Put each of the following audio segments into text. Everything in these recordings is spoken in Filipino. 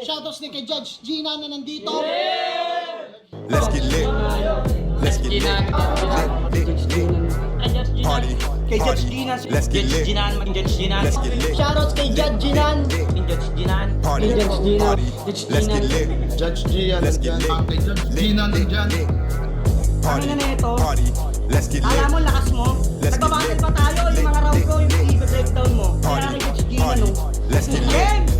Shoutouts din kay Judge Gina na nandito. Let's get lit. Let's get lit. Lit, lit, lit. Party. Kay Judge. Ginan. Let's get lit. Ginan, maging Judge Ginan. Let's get lit. Shoutouts kay Judge Ginan. Maging Judge Ginan. Party. Judge Gina. Let's get Gina. lit. Judge Gian, Let's get lit. Kay Judge Lit, Gina lit, lit. Party. Ano? Party. Let's get Alam mo, lit. lakas mo. Lit. pa tayo. Yung mga round ko, yung i-breakdown mo. Kaya kay Judge Party. no? Let's get lit.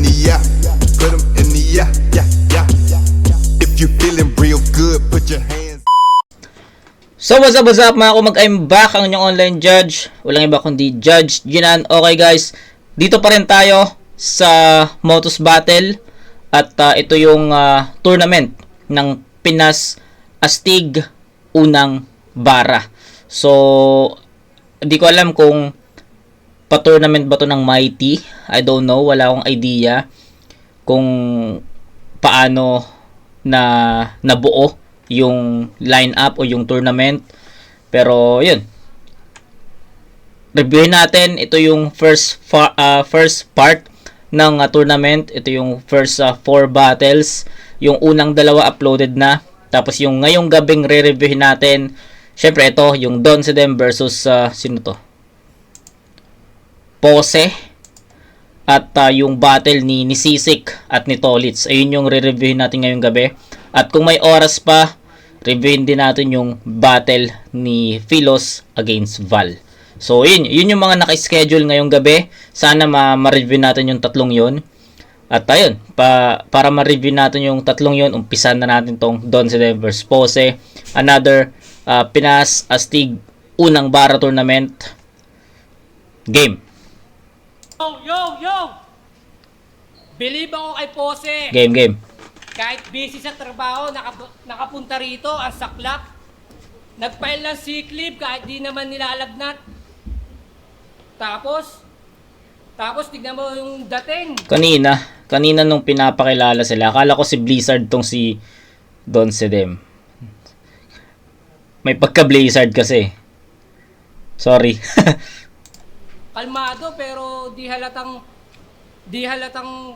So what's up, what's up mga kumag I'm back ang inyong online judge. Walang iba kundi Judge Ginan. Okay guys, dito pa rin tayo sa Motus Battle at ah, ito yung ah, tournament ng Pinas Astig Unang Bara. So, hindi ko alam kung pa-tournament ba to ng Mighty. I don't know, wala akong idea kung paano na nabuo yung lineup o yung tournament. Pero yun. Reviewin natin ito yung first fa- ah, first part ng ah, tournament. Ito yung first ah, four battles. Yung unang dalawa uploaded na. Tapos yung ngayong gabing re-reviewin natin. Syempre ito yung Don Sedem versus ah, sino to? Pose at ah, yung battle ni, ni Sisik at ni Tolitz. Ayun yung re-reviewin natin ngayong gabi. At kung may oras pa, reviewin din natin yung battle ni Philos against Val. So, yun, yun yung mga naka-schedule ngayong gabi. Sana ma- ma-review natin yung tatlong yun. At ayun, pa, para ma-review natin yung tatlong yun, umpisan na natin tong Don Sedem versus Pose. Another ah, Pinas Astig unang bara tournament game. Yo, yo, yo! Believe ako kay Pose. Game, game. Kahit busy sa trabaho, nakap- nakapunta rito, ang saklap. Nag-file ng sick leave kahit di naman nilalagnat. Tapos, tapos tignan mo yung dating. Kanina, kanina nung pinapakilala sila, akala ko si Blizzard tong si Don Sedem. May pagka-Blizzard kasi. Sorry. Kalmado pero di halatang di halatang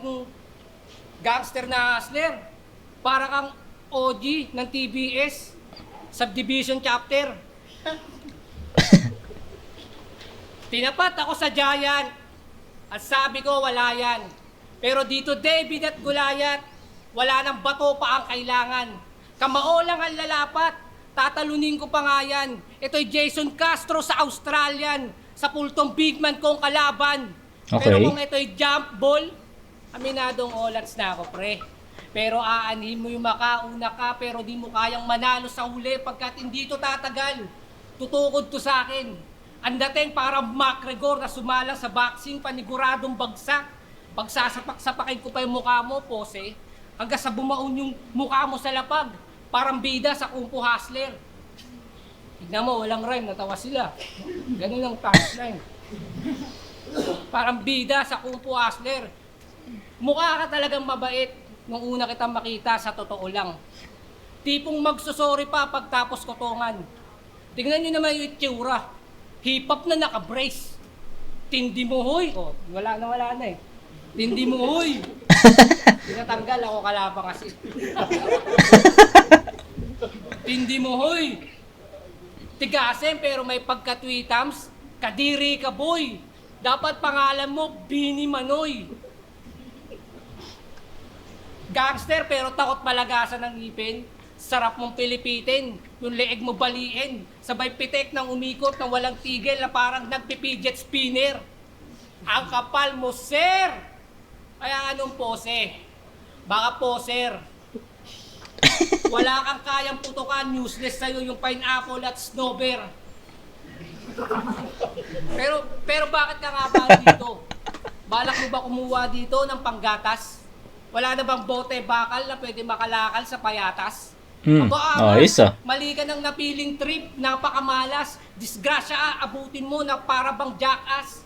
gangster na hustler. Para kang OG ng TBS subdivision chapter. Tinapat ako sa Giant at sabi ko wala yan. Pero dito David at Goliath, wala nang bato pa ang kailangan. Kamao lang ang lalapat, tatalunin ko pa nga yan. Ito'y Jason Castro sa Australian, sa pultong big man kong kalaban. Pero Okay. kung ito'y jump ball, aminadong olats na ako pre. Pero aanhin mo yung makauna ka pero di mo kayang manalo sa huli pagkat hindi to tatagal. Tutukod to sa akin. Ang dating parang McGregor na sumala sa boxing paniguradong bagsak. Pagsasapak-sapakin ko pa yung mukha mo, pose. Hanggang sa bumaon yung mukha mo sa lapag. Parang bida sa Kung Hustler. Tignan mo, walang rhyme, natawa sila. Ganun ang punchline. Parang bida sa Kung Hustler. Mukha ka talagang mabait nung una kitang makita sa totoo lang. Tipong magsusorry pa pagtapos kotongan. Tingnan nyo naman yung itsura. Hip-hop na naka-brace. Tindi mo hoy. Oh, wala na wala na eh. Tindi mo hoy. Tinatanggal ako kalabang kasi. Tindi mo hoy. Tigasin pero may pagka-tweetams. Kadiri ka boy. Dapat pangalan mo Bini Manoy. Gangster pero takot malagasan ng ngipin. Sarap mong pilipitin. Yung leeg mo baliin. Sabay pitek ng umikot ng walang tigil na parang nagpipijet spinner. Ang kapal mo, sir! Kaya anong pose? Baka poser. Wala kang kayang putukan, useless sa'yo yung pineapple at snowbear. Pero pero bakit ka nga ba dito? Balak mo ba kumuha dito ng panggatas? Wala na bang bote bakal na pwede makalakal sa payatas? Hmm, Aba, ayos ah. Mali ka ng napiling trip, napakamalas. Disgrasya, ah, abutin mo na para bang jackass.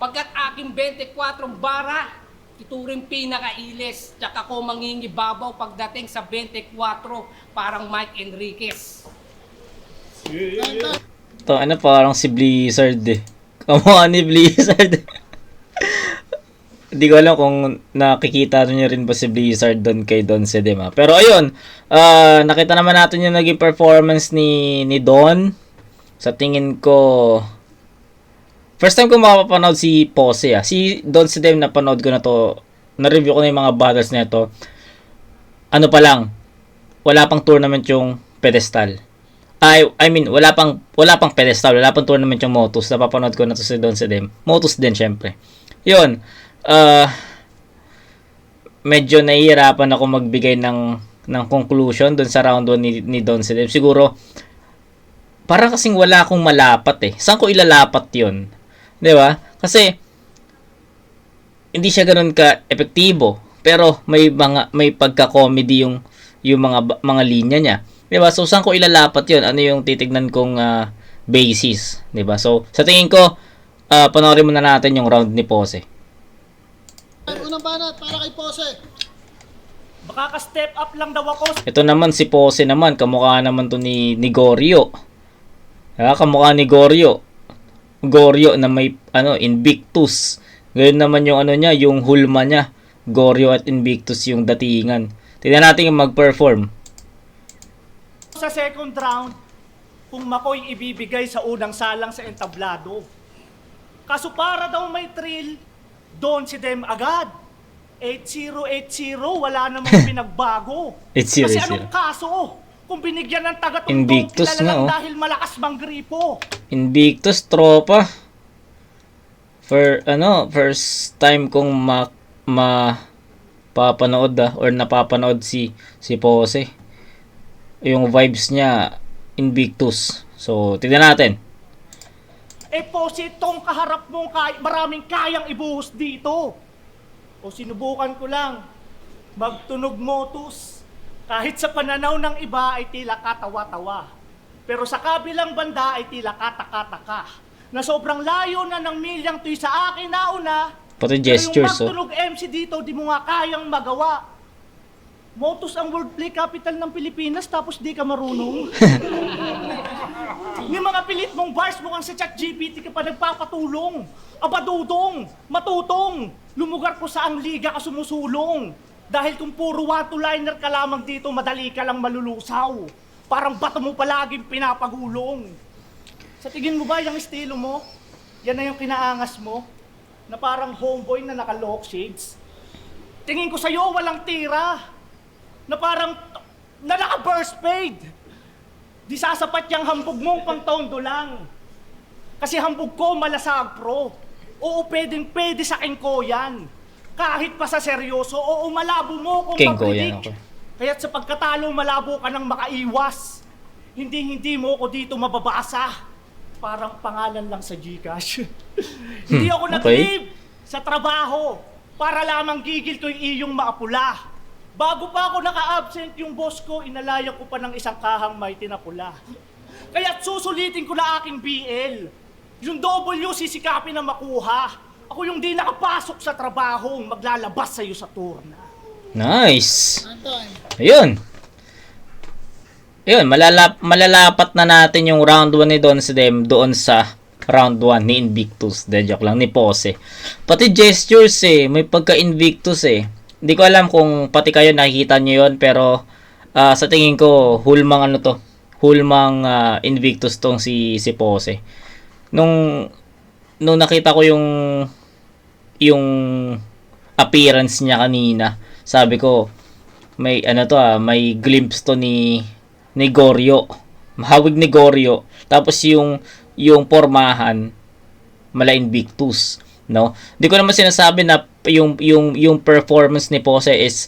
Pagkat aking 24 bara, ituring pinakailis. Tsaka ko mangingibabaw pagdating sa 24, parang Mike Enriquez. To, ano parang si Blizzard eh. Kamukha ni Blizzard. Hindi ko alam kung nakikita niyo rin ba si Blizzard doon kay Don Sedema. Pero ayun, ah, nakita naman natin yung naging performance ni ni Don. Sa tingin ko, first time ko mapapanood si Pose ah. Si Don Sedem napanood ko na to. Na-review ko na yung mga battles nito. Ano pa lang, wala pang tournament yung pedestal. I, I mean, wala pang wala pang pedestal, wala pang tournament yung Motus. Napapanood ko na to si Don Sedem. Motus din syempre. 'Yun. Uh, medyo nahihirapan ako magbigay ng ng conclusion doon sa round 1 ni, ni Don Sedem. Siguro parang kasing wala akong malapat eh. Saan ko ilalapat 'yon? 'Di ba? Kasi hindi siya ganoon ka epektibo, pero may mga may pagka-comedy yung yung mga mga linya niya. 'Di ba? So saan ko ilalapat 'yon? Ano yung titignan kong ah, basis, 'di ba? So sa tingin ko ah, panoorin muna natin yung round ni Pose. Unang banat para kay Pose. Baka ka-step up lang daw ako. Ito naman si Pose naman, kamukha naman to ni, ni Goryo. Ha, kamukha ni Goryo. Goryo na may ano Invictus. Ngayon naman yung ano niya, yung hulma niya. Goryo at Invictus yung datingan. Tingnan natin yung mag-perform. sa second round kung Makoy ibibigay sa unang salang sa entablado. Kaso para daw may thrill, doon si Dem agad. 8080, wala namang pinagbago. 8-0-0. Kasi anong kaso? Kung binigyan ng taga-tundong Invictus lang oh. dahil malakas mang gripo. Invictus tropa. For ano, first time kong ma, ma papanood ah, or napapanood si si Pose. Yung vibes niya Invictus. So, tignan natin. Eh po, si itong kaharap mong kay maraming kayang ibuhos dito. O sinubukan ko lang, magtunog motus. Kahit sa pananaw ng iba ay tila katawa-tawa. Pero sa kabilang banda ay tila kataka-taka. Na sobrang layo na ng milyang tuy sa akin nauna. Pati pero gestures, yung oh. magtunog MC dito, di mo nga kayang magawa. Motus ang wordplay capital ng Pilipinas tapos di ka marunong. Yung mga pilit mong bars mukhang sa chat GPT ka pa nagpapatulong. Abadudong, matutong, lumugar ko sa ang liga ka sumusulong. Dahil kung puro one-liner ka lamang dito, madali ka lang malulusaw. Parang bato mo palaging pinapagulong. Sa tingin mo ba yung estilo mo? Yan na yung kinaangas mo? Na parang homeboy na naka-lock shades? Tingin ko sa'yo walang tira. Na parang na naka-burst fade. Di sasapat yung hambog mong pang tondo lang. Kasi hambog ko malasag pro. Oo, pwedeng pwede sa ko yan. Kahit pa sa seryoso, oo, malabo mo kung mag-predict. ako. Kaya't sa pagkatalo, malabo ka nang makaiwas. Hindi-hindi mo ko dito mababasa. Parang pangalan lang sa Gcash. Hindi ako okay. nag-leave sa trabaho para lamang gigil ko yung iyong maapula. Bago pa ako naka-absent yung boss ko, inalayan ko pa ng isang kahang may tinapula. Kaya't susulitin ko na aking BL. Yung W sisikapin na makuha. Ako yung di nakapasok sa trabaho, maglalabas sa'yo sa turna. Nice. Anton. Ayun. Ayun, malalap, malalapat na natin yung round 1 ni Don Sedem doon sa round 1 ni Invictus. De joke lang, ni Pose. Pati gestures eh, may pagka-Invictus eh. Hindi ko alam kung pati kayo nakikita nyo yon pero ah, sa tingin ko, hulmang ano to, hulmang ah, Invictus tong si, si Pose. Nung, nung nakita ko yung yung appearance niya kanina, sabi ko, may ano to ah, may glimpse to ni ni Goryo. Mahawig ni Goryo. Tapos yung yung pormahan mala Invictus, no? Hindi ko naman sinasabi na yung yung yung performance ni Pose is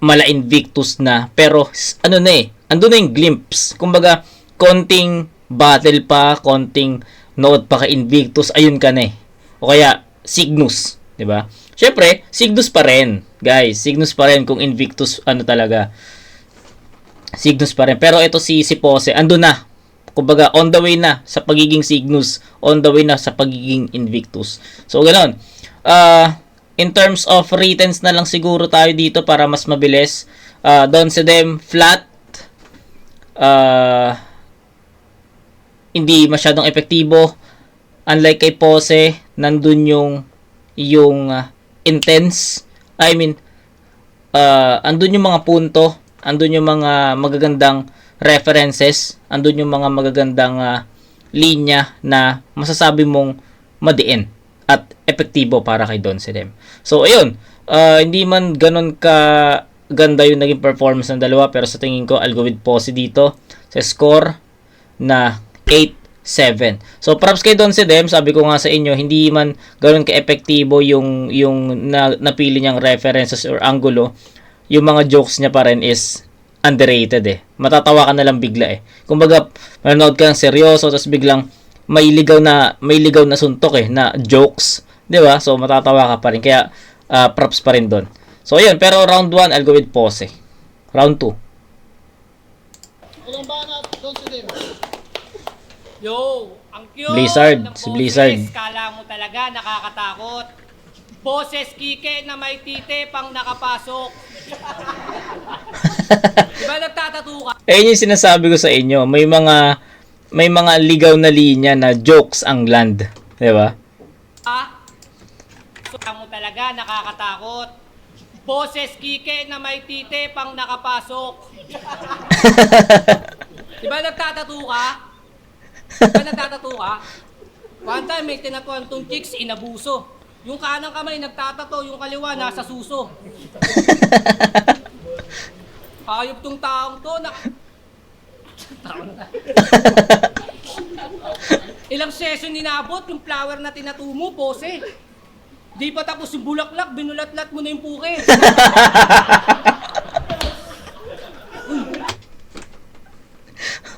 mala Invictus na, pero ano na eh, ando na yung glimpse. Kumbaga, konting battle pa, konting nood pa kay Invictus, ayun ka na eh. O kaya Cygnus, 'di ba? Syempre, Cygnus pa rin, guys. Cygnus pa rin kung Invictus ano talaga. Cygnus pa rin. Pero ito si, si Pose, ando na. Kumbaga, on the way na sa pagiging Cygnus. On the way na sa pagiging Invictus. So, ganun. Ah, in terms of returns na lang siguro tayo dito para mas mabilis. Uh, Don Sedem, flat. Ah, hindi masyadong epektibo. Unlike kay Pose, nandun yung yung ah, intense. I mean, uh, andun yung mga punto, andun yung mga magagandang references, andun yung mga magagandang ah, linya na masasabi mong madiin at epektibo para kay Don Sedem. So, ayun, ah, hindi man ganun ka ganda yung naging performance ng dalawa pero sa tingin ko I'll go with Pose dito sa score na 8-7. So props kay Don Sedem, sabi ko nga sa inyo, hindi man ganoon ka-epektibo yung yung na, napili niyang references or angulo, yung mga jokes niya pa rin is underrated eh. Matatawa ka na lang bigla eh. Kumbaga, manonood ka ng seryoso tapos biglang may ligaw na may ligaw na suntok eh na jokes, 'di ba? So matatawa ka pa rin. Kaya ah, props pa rin doon. So ayun, pero round 1 I'll go with Pose. Round 2. Unang banat, Don Sedem. Yo, ang cute Blizzard, si. Blizzard. Kala mo talaga nakakatakot. Boses kike na may tite pang nakapasok. diba nagtatatu ka? Ayun yung sinasabi ko sa inyo, may mga may mga ligaw na linya na jokes ang land, 'di ba? Ha? So, mo talaga nakakatakot. Boses kike na may tite pang nakapasok. diba nagtatatu ka? Diba nagtatatu ka? One time may tinatuan tong chicks inabuso. Yung kanang kamay nagtatato, yung kaliwa nasa suso. Hayop tong taong to na... Ilang session ninabot yung flower na tinatumo, pose. Di pa tapos yung bulaklak, binulatlat mo na yung puke.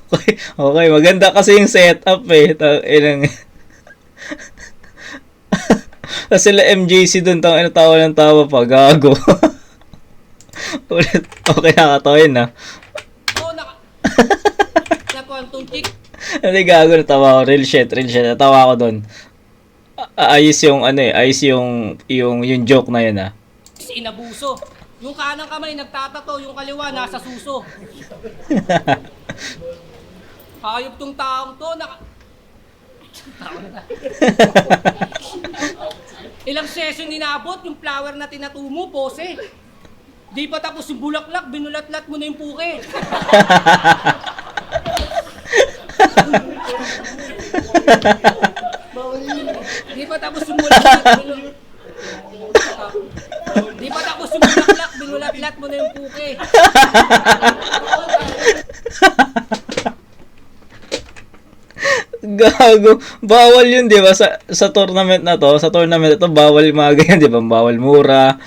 Okay, okay, maganda kasi yung setup eh. Ilang Kasi sila MJC dun, tang ina tawa ng tawa pa, gago. Ulit, okay nakatawa yun ah. Oo, naka... Nakuha tong chick. Hindi gago, natawa ako. Real shit, real shit. Natawa dun. A- ayos yung ano eh, ayos yung, yung, yung joke na yun ah. inabuso. Yung kanang kamay nagtatato, yung kaliwa nasa suso. Hayop tong taong to, naka... Ilang session ninabot yung flower na tinatumo, pose. Di pa tapos yung bulaklak, binulatlat mo na yung puke. Di pa tapos yung bulaklak, binul- Di pa tapos yung bulaklak, binulatlat mo na yung puke. Gago. Bawal yun, di ba? Sa, sa tournament na to, sa tournament na to, bawal yung mga ganyan, di ba? Bawal mura.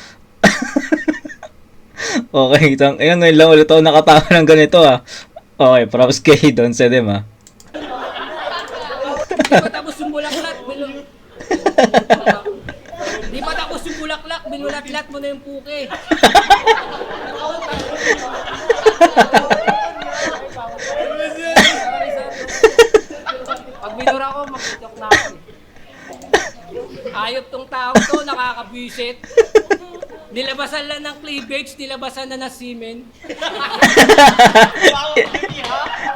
okay, tang, ayun, ngayon lang ulit ako nakatawa ng ganito ah. Okay, props kay Don Sedem ah. Di pa tapos yung bulaklak, binul... Di pa tapos yung bulaklak, binulatlat mo na yung puke. Pag binura ko, mag-joke na ako. eh. Ayop tong tao to, nakakabwisit. Nilabasan lang ng cleavage, nilabasan na ng semen.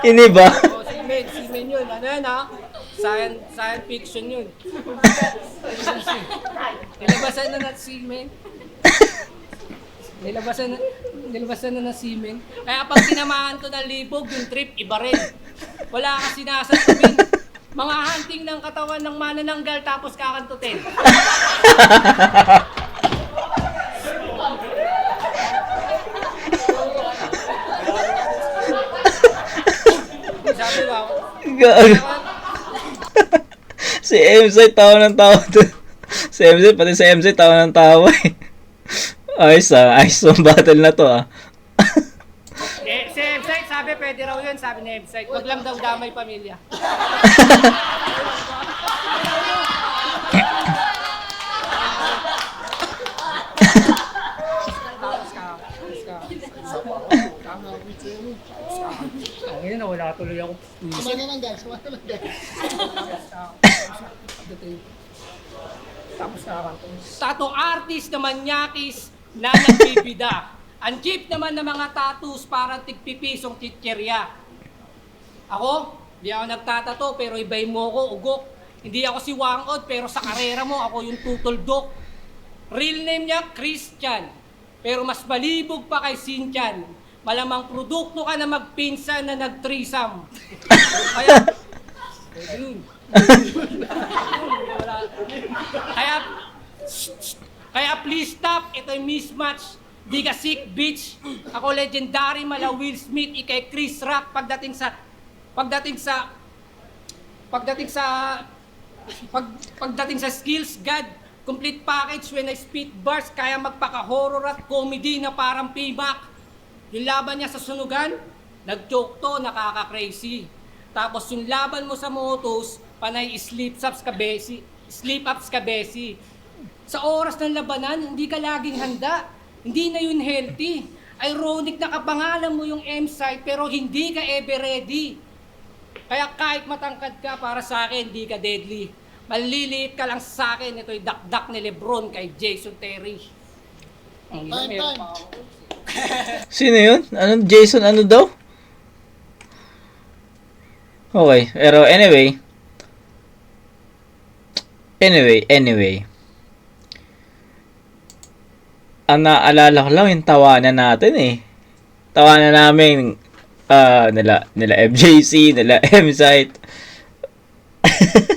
Ini ba? O, semen, semen yun. Ano yan ha? Science, science fiction yun. Nilabasan na ng semen. Nilabasan na, nilabasan na ng semen. Kaya pag tinamaan to ng libog, yung trip, iba rin. Wala ka sinasasabing. Mga hunting ng katawan ng manananggal tapos kakantutin. Sabi ba? Gago. si MZ tawa ng tawa dun. Si MZ, pati si MZ tawa ng tawa eh. Ayos ah, ayos yung battle na to ah. Eh, pwede raw yun, sabi ni Ebsite. Wag lang daw damay pamilya. wala tuloy ako. Sumali lang guys, sumali lang guys. Tapos na ako. Tato artist na manyakis na nagbibida. Ang jeep naman ng mga tattoos parang tigpipisong chicherya. Ako, di ako nagtatato pero ibay mo ako, ugok. Hindi ako si Wangod pero sa karera mo ako yung tutuldok. Real name niya, Christian. Pero mas balibog pa kay Sinchan. Malamang produkto ka na magpinsan na nag-threesome. Kaya. Kaya, kaya please stop. Ito yung mismatch. Di ka sick, bitch. Ako legendary, mala Will Smith, ikay Chris Rock pagdating sa pagdating sa pagdating sa pag, pagdating sa skills, God, complete package when I spit bars, kaya magpaka-horror at comedy na parang payback. Yung laban niya sa sunugan, nag-joke to, nakaka-crazy. Tapos yung laban mo sa motos, panay sleep ups ka besi. Sleep ups ka besi. Sa oras ng labanan, hindi ka laging handa. Hindi na yun healthy. Ironic na kapangalan mo yung M-site pero hindi ka ever ready. Kaya kahit matangkad ka para sa akin, hindi ka deadly. Maliliit ka lang sa akin. Ito yung dakdak ni Lebron kay Jason Terry. Ang ina, Time, meron time. pa ako. Sino yun? Anong Jason ano daw? Okay, pero anyway. Anyway, anyway. Ang naalala ko lang yung tawanan natin eh. Tawanan namin ah nila nila FJC, nila M-Site.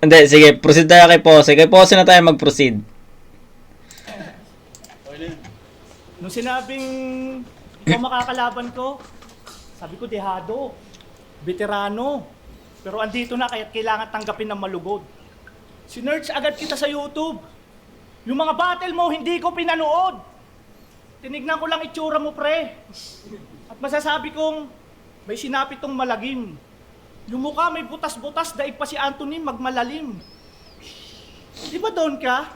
Hindi, sige, proceed tayo kay Pose. Kay Pose na tayo mag-proceed. Nung sinabing ikaw makakalaban ko, sabi ko dehado, veterano. Pero andito na kaya kailangan tanggapin ng malugod. Sinerch agad kita sa YouTube. Yung mga battle mo, hindi ko pinanood. Tinignan ko lang itsura mo, pre. At masasabi kong may sinapit tong malagim. Yung mukha may butas-butas, daig pa si Anthony magmalalim. Di ba doon ka?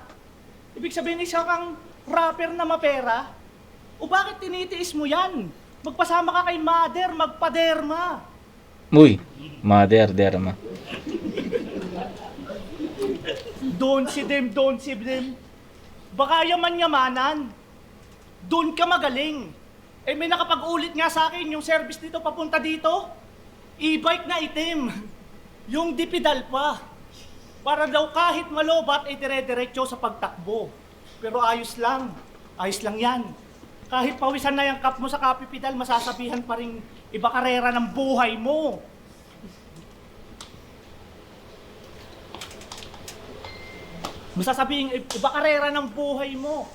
Ibig sabihin isa kang rapper na mapera? O bakit tinitiis mo yan? Magpasama ka kay mother, magpaderma. Uy, mother derma. Doon si Dem, doon si Dem. Baka yaman-yamanan. Doon ka magaling. Eh may nakapag-ulit nga sa akin yung service dito papunta dito. E-bike na itim. Yung dipidal pa. Para daw kahit malobat ay dire-diretso sa pagtakbo. Pero ayos lang. Ayos lang yan. Kahit pawisan na yung kap mo sa kapipidal, masasabihan pa rin iba karera ng buhay mo. Masasabihin iba karera ng buhay mo.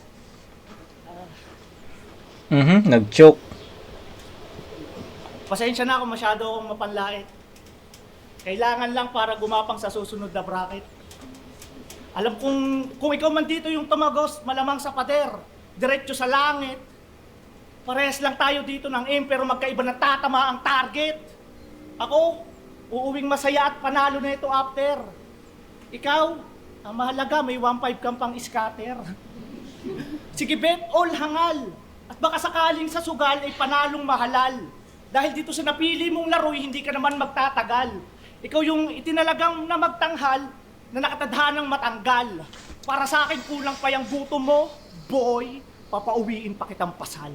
Mhm, nag-choke. Pasensya na ako masyado akong mapanlait. Kailangan lang para gumapang sa susunod na bracket. Alam kong kung ikaw man dito yung tumagos, malamang sa pader, diretso sa langit. Parehas lang tayo dito ng aim pero magkaiba na tatama ang target. Ako, uuwing masaya at panalo na ito after. Ikaw, ang mahalaga may 1.5 kang pang scatter. Sige bet, all hangal. At baka sakaling sa sugal ay panalong mahalal. Dahil dito sa napili mong laro, hindi ka naman magtatagal. Ikaw yung itinalagang na magtanghal na nakatadhanang matanggal. Para sa akin kulang pa yung gutom mo, boy, papauwiin pa kitang pasal.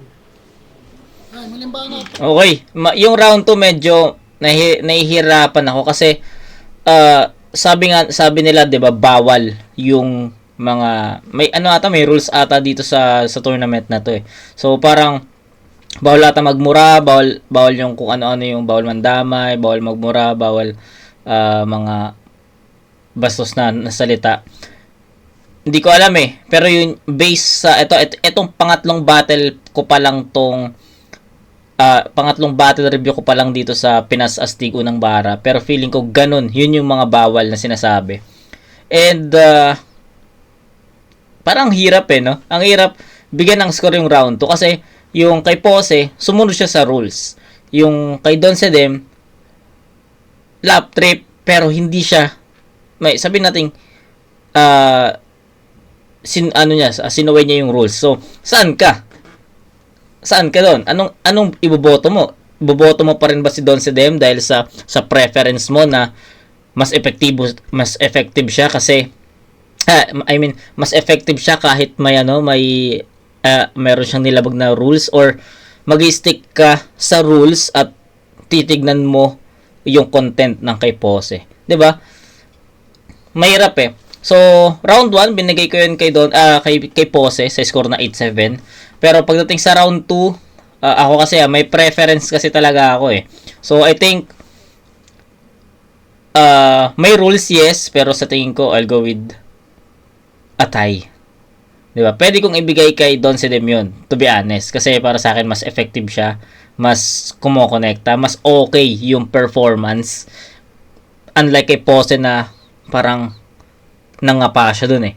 Ay, muling banat. Okay, ma- yung round 2 medyo nahi- nahihirapan ako kasi ah, sabi nga sabi nila 'di ba bawal yung mga may ano ata may rules ata dito sa sa tournament na to eh. So parang bawal ata magmura, bawal bawal yung kung ano-ano yung bawal mandamay, bawal magmura, bawal ah, mga bastos na, na salita. Hindi ko alam eh. Pero yung base sa ito, ito itong pangatlong battle ko pa lang tong ah, pangatlong battle review ko pa lang dito sa Pinas Astig unang bara. Pero feeling ko ganun, yun yung mga bawal na sinasabi. And ah, parang hirap eh, no? Ang hirap bigyan ng score yung round 2 kasi yung kay Pose, sumunod siya sa rules. Yung kay Don Sedem, lap trip, pero hindi siya, may sabihin natin, ah, sin, ano niya, uh, sinuway niya yung rules. So, saan ka? Saan ka doon? Anong, anong iboboto mo? boboto mo pa rin ba si Don Sedem dahil sa sa preference mo na mas epektibo mas effective siya kasi ah, I mean mas effective siya kahit may ano may ah, meron siyang nilabag na rules or mag-stick ka sa rules at titignan mo yung content ng kay Pose. 'Di ba? Mahirap eh. So, round 1 binigay ko yun kay Don ah kay kay Pose sa score na 8-7. Pero pagdating sa round 2, ah, ako kasi ah, may preference kasi talaga ako eh. So, I think uh, may rules yes, pero sa tingin ko I'll go with a tie. 'Di ba? Pwede kong ibigay kay Don Sedem yun, to be honest. Kasi para sa akin, mas effective siya. Mas kumokonekta. Mas okay yung performance. Unlike kay Pose na parang nangapa siya dun eh.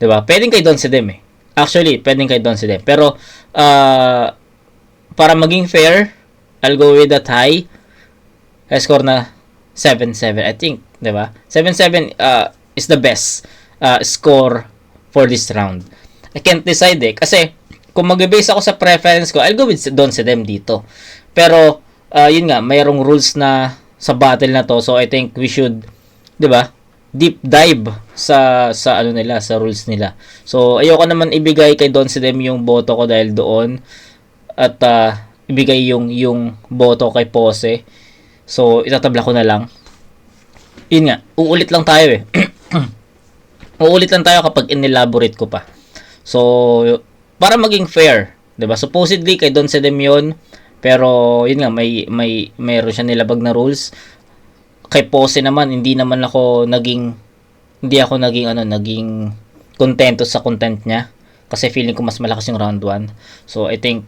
'Di ba? Pwedeng kay Don Sedem eh. Actually, pwedeng kay Don Sedem. Pero, uh, para maging fair, I'll go with tie. I score na 7-7, I think. 'di ba? 7-7 uh, is the best uh, score for this round. I can't decide eh. Kasi, kung mag-base ako sa preference ko, I'll go with Don Sedem dito. Pero, uh, yun nga, mayroong rules na sa battle na to. So, I think we should, di ba, deep dive sa sa ano nila, sa rules nila. So, ayoko naman ibigay kay Don Sedem yung boto ko dahil doon at uh, ibigay yung yung boto kay Pose. So, itatabla ko na lang. Yun nga, uulit lang tayo eh. uulit lang tayo kapag inelaborate ko pa. So, para maging fair, 'di ba? Supposedly kay Don Sedem 'yon, pero yun nga may may mayroon siya nilabag na rules. Kay Pose naman hindi naman ako naging hindi ako naging ano, naging kontento sa content niya kasi feeling ko mas malakas yung round 1. So, I think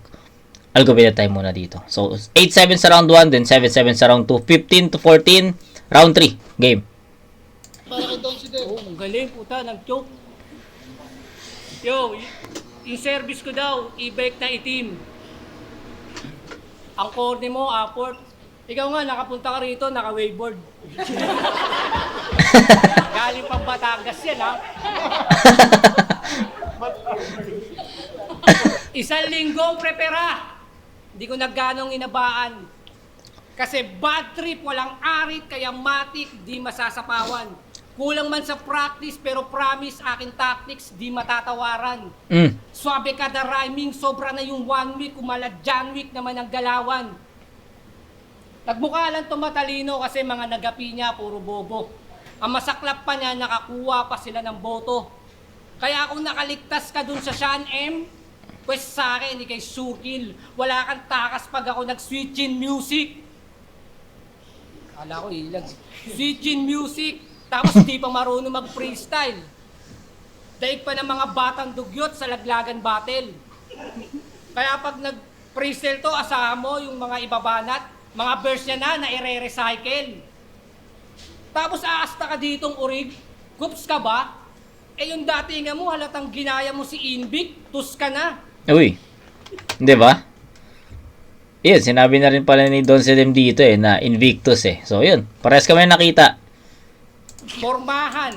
I'll go with the time muna dito. So, 8-7 sa round 1, then 7-7 sa round 2, 15 to 14, round 3, game. Para kay Don Sidel. Oh, ang galing, puta, nag-choke. Yo, y- yung service ko daw, e-bike na itim. Ang corny mo, apport. Ikaw nga, nakapunta ka rito, naka-waveboard. Galing pang Batangas yan, ha? Isang linggo prepara. Hindi ko nagganong inabaan. Kasi bad trip, walang arit, kaya matik, di masasapawan. Kulang man sa practice, pero promise, akin tactics, di matatawaran. Mm. Swabe kada rhyming, sobra na yung one week, kumala John Wick naman ang galawan. Nagmukha lang to matalino kasi mga nagapi niya, puro bobo. Ang masaklap pa niya, nakakuha pa sila ng boto. Kaya kung nakaligtas ka dun sa Sean M, pues sa akin, hindi kay Sukil. Wala kang takas pag ako nag-switch in music. Kala ko ilag. Switch in music. Tapos di pa marunong mag-freestyle. Daig pa ng mga batang dugyot sa laglagan battle. Kaya pag nag-freestyle to, asahan mo yung mga ibabanat, mga verse niya na na ire-recycle. Tapos aasta ka ditong urig, gups ka ba? Eh yung dati nga mo, halatang ginaya mo si Invic, tus ka na. Uy. 'Di ba? Yan, sinabi na rin pala ni Don Sedem dito eh, na Invictus eh. So, yun. Parehas kami nakita. Formahan.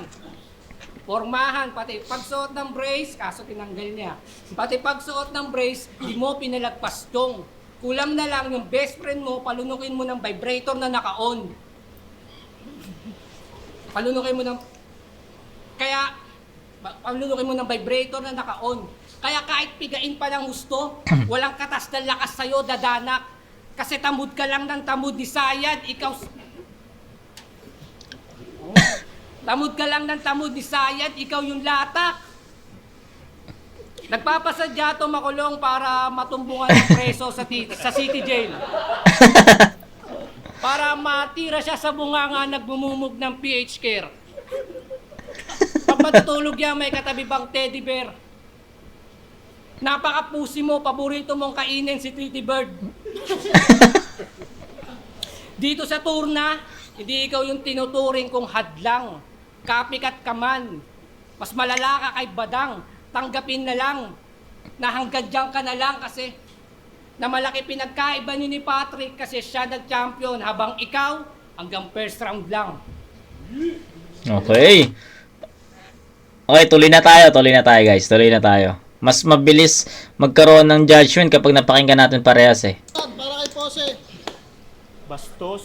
Formahan, pati pagsuot ng brace, kaso tinanggal niya. Pati pagsuot ng brace, di mo pinalagpas tong. Kulang na lang yung best friend mo, palunukin mo ng vibrator na naka-on. Palunukin mo ng... Kaya, pa- palunukin mo ng vibrator na naka-on. Kaya kahit pigain pa ng gusto, walang katas na lakas sa'yo, dadanak. Kasi tamud ka lang ng tamud ni Sayad, ikaw... Tamud ka lang ng tamud ni Sayad, ikaw yung latak. Nagpapasadya to makulong para matumbungan ng preso sa, ti- sa city jail. Para matira siya sa bunganga nagmumumog ng PH care. Pag matutulog yan, may katabi bang teddy bear. Napakapusi mo, paborito mong kainin si Tweety Bird. Dito sa turna, hindi ikaw yung tinuturing kong hadlang. Kapikat ka man. Mas malala ka kay Badang. Tanggapin na lang. Na hanggang dyan ka na lang kasi na malaki pinagkaiba ni ni Patrick kasi siya nag-champion habang ikaw hanggang first round lang. Okay. Okay, tuloy na tayo. Tuloy na tayo, guys. Tuloy na tayo. Mas mabilis magkaroon ng judgment kapag napakinggan natin parehas eh. Para kay Pose. Bastos.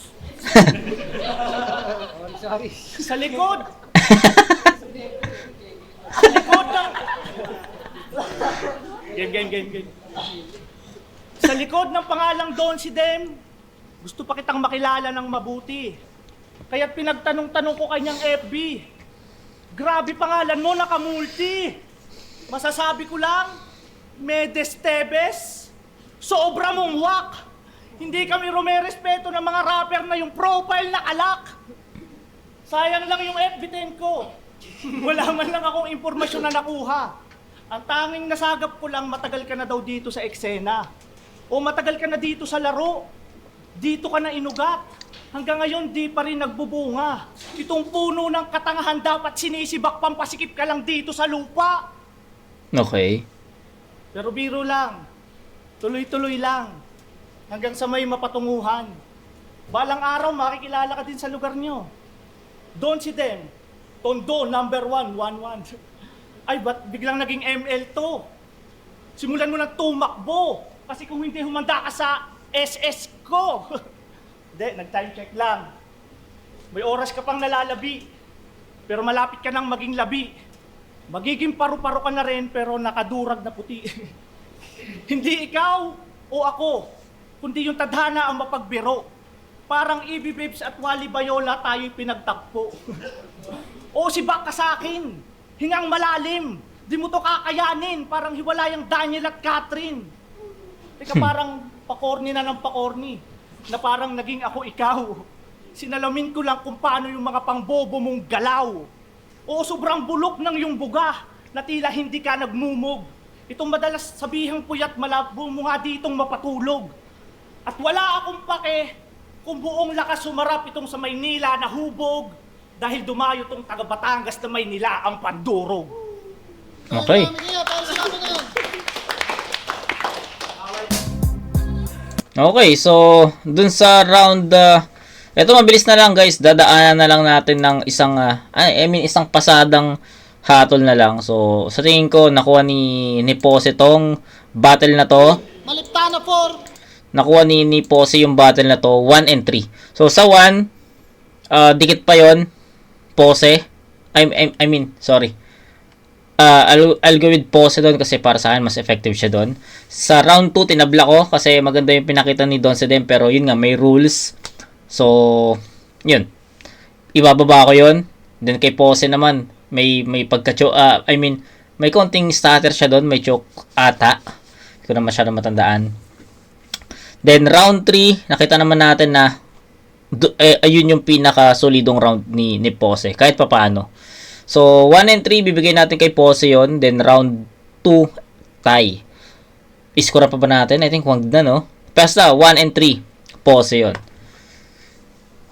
Sorry. Sa likod. likod. Game, game, game, game. Sa likod ng pangalang Don si Dem, gusto pa kitang makilala ng mabuti. Kaya pinagtanong-tanong ko kanyang FB. Grabe pangalan mo, nakamulti. Masasabi ko lang, Medes Tebes, sobra mong wak. Hindi kami rumerespeto ng mga rapper na yung profile na alak. Sayang lang yung FB 10 ko. Wala man lang akong impormasyon na nakuha. Ang tanging nasagap ko lang matagal ka na daw dito sa eksena. O matagal ka na dito sa laro. Dito ka na inugat. Hanggang ngayon di pa rin nagbubunga. Itong puno ng katangahan dapat sinisibak pampasikip ka lang dito sa lupa. Okay. Pero biro lang. Tuloy-tuloy lang. Hanggang sa may mapatunguhan. Balang araw makikilala ka din sa lugar nyo. Doon si Dem. Tondo number one, one one. Ay, ba't biglang naging ML to? Simulan mo ng tumakbo. Kasi kung hindi humanda ka sa SS ko. Hindi, nag-time check lang. May oras ka pang nalalabi. Pero malapit ka nang maging labi. Magiging paru-paro ka na rin pero nakadurag na puti. Hindi ikaw o ako, kundi yung tadhana ang mapagbiro. Parang Ibi Babes at Wally Bayola tayo'y pinagtakpo. o si Baka sa akin, hingang malalim, di mo to kakayanin, parang hiwalayang Daniel at Catherine. Teka parang pakorni na ng pakorni, na parang naging ako ikaw. Sinalamin ko lang kung paano yung mga pangbobo mong galaw. O sobrang bulok ng yung buga na tila hindi ka nagmumog. Itong madalas sabihang puyat malabo mo nga ditong mapatulog. At wala akong pake kung buong lakas sumarap itong sa Maynila na hubog dahil dumayo tong taga Batangas na Maynila ang pandurog. Okay. Okay, so dun sa round uh, eto mabilis na lang guys, dadaanan na lang natin ng isang uh, I mean isang pasadang hatol na lang. So sa tingin ko nakuha ni ni Pose tong battle na to. Maliptana 4. Nakuha ni ni Pose yung battle na to 1 and 3. So sa 1 uh, dikit pa yon Pose. I, I, I mean, sorry. Uh, I'll, I'll go with Pose doon kasi para sa akin mas effective siya doon. Sa round 2, tinabla ko kasi maganda yung pinakita ni Don Sedem pero yun nga, may rules. So, yun. Ibababa ko yun. Then kay Pose naman, may may pagka uh, I mean, may konting starter siya doon, may choke ata. Hindi ko na masyadong matandaan. Then round 3, nakita naman natin na du- eh, ayun yung pinaka solidong round ni ni Pose kahit papaano. So 1 and 3 bibigay natin kay Pose yon, then round 2 tie. Iskora pa ba natin? I think wag na no. Basta 1 and 3 Pose yon.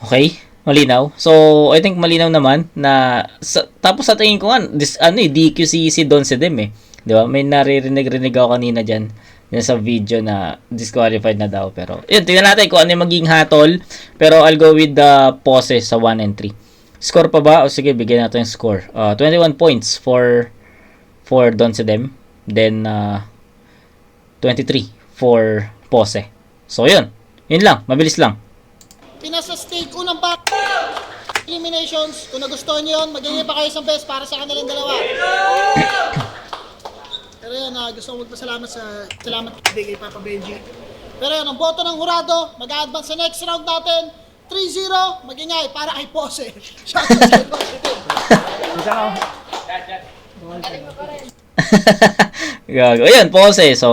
Okay? Malinaw. So, I think malinaw naman na sa, tapos sa tingin ko nga, this, ano eh, DQ si, si Don Sedem eh. Di ba? May naririnig-rinig ako kanina dyan yan sa video na disqualified na daw. Pero, yun, tingnan natin kung ano yung magiging hatol. Pero, I'll go with the poses sa 1 and 3. Score pa ba? O sige, bigyan natin yung score. Uh, 21 points for for Don Sedem. Then, uh, 23 for pose. So, yun. Yun lang. Mabilis lang. Pinasa stake unang back. Eliminations. Kung nagustuhan nyo yun, magiging pa kayo isang best para sa kanilang dalawa. Pero yan, ah, gusto ko magpasalamat sa salamat kay Papa Benji. Pero yan, ang boto ng hurado, mag-advance sa next round natin. 3-0, magingay para kay Pose. Shoutout kay Pose. Gago. Ayun, pose. So,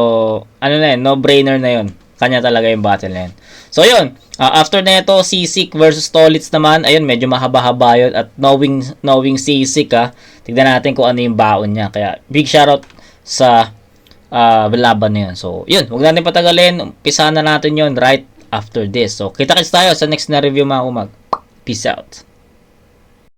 ano na yun, no-brainer na yun. Kanya talaga yung battle na yun. So, yun. Uh, after na ito, Sisik versus Tolitz naman. Ayun, medyo mahaba-haba yun. At knowing, knowing Sisik, ha, tignan natin kung ano yung baon niya. Kaya, big shoutout sa uh, laban na yun. So, yun. Huwag natin patagalin. Umpisa na natin yun right after this. So, kita-kits tayo sa next na review mga kumag. Peace out.